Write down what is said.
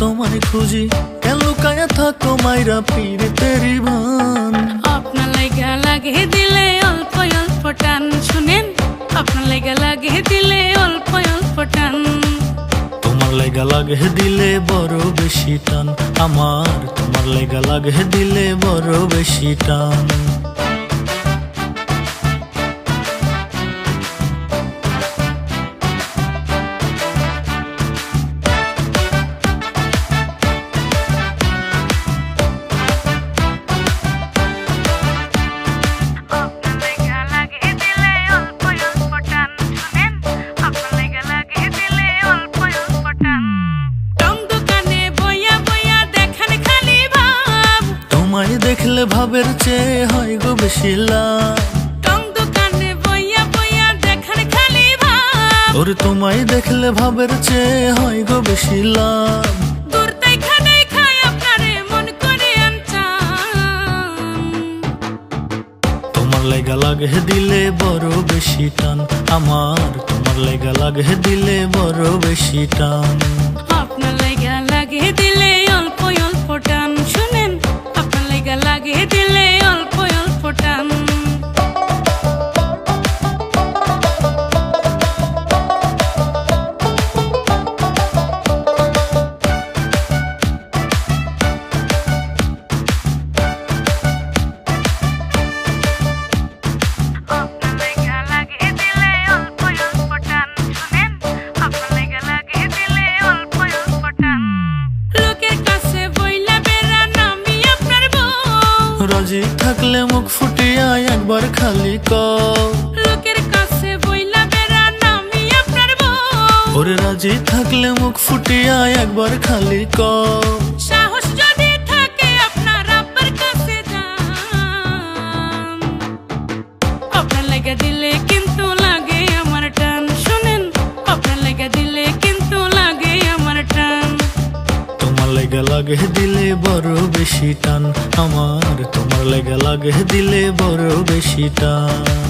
তোমায় খুঁজি কেন লুকায়া থাকো মাইরা পীরে তেরি ভান আপনার লাগা লাগে লেগা লাগে দিলে বড় বেশি টান। আমার তোমার লেগা লাগে দিলে বড় বেশি টান। দেখলে ভাবের চেয়ে হয় গো বেশি ওরে তোমায় দেখলে ভাবের চেয়ে হয় গো বেশি লাভ তোমার লেগা লাগে দিলে বড় বেশি টান। আমার তোমার লেগা লাগে দিলে বড় বেশি টান। থাকলে মুখ ফুটিয়া একবার খালি কও লোকের কাছে বইলা বেড়া নামি আপনার ওরে রাজি থাকলে মুখ ফুটিয়া একবার খালি কও সাহস যদি থাকে আপনার আব্বার কাছে যান। আপনার লাগা দিলে কিন্তু লাগে আমার টান। শুনেন আপনার লাগা দিলে কিন্তু লাগে আমার টান। তোমার লেগা লাগে দিলে বড় বেশি টান। আমার তোমার লেগা লাগে দিলে বড় বেশি টান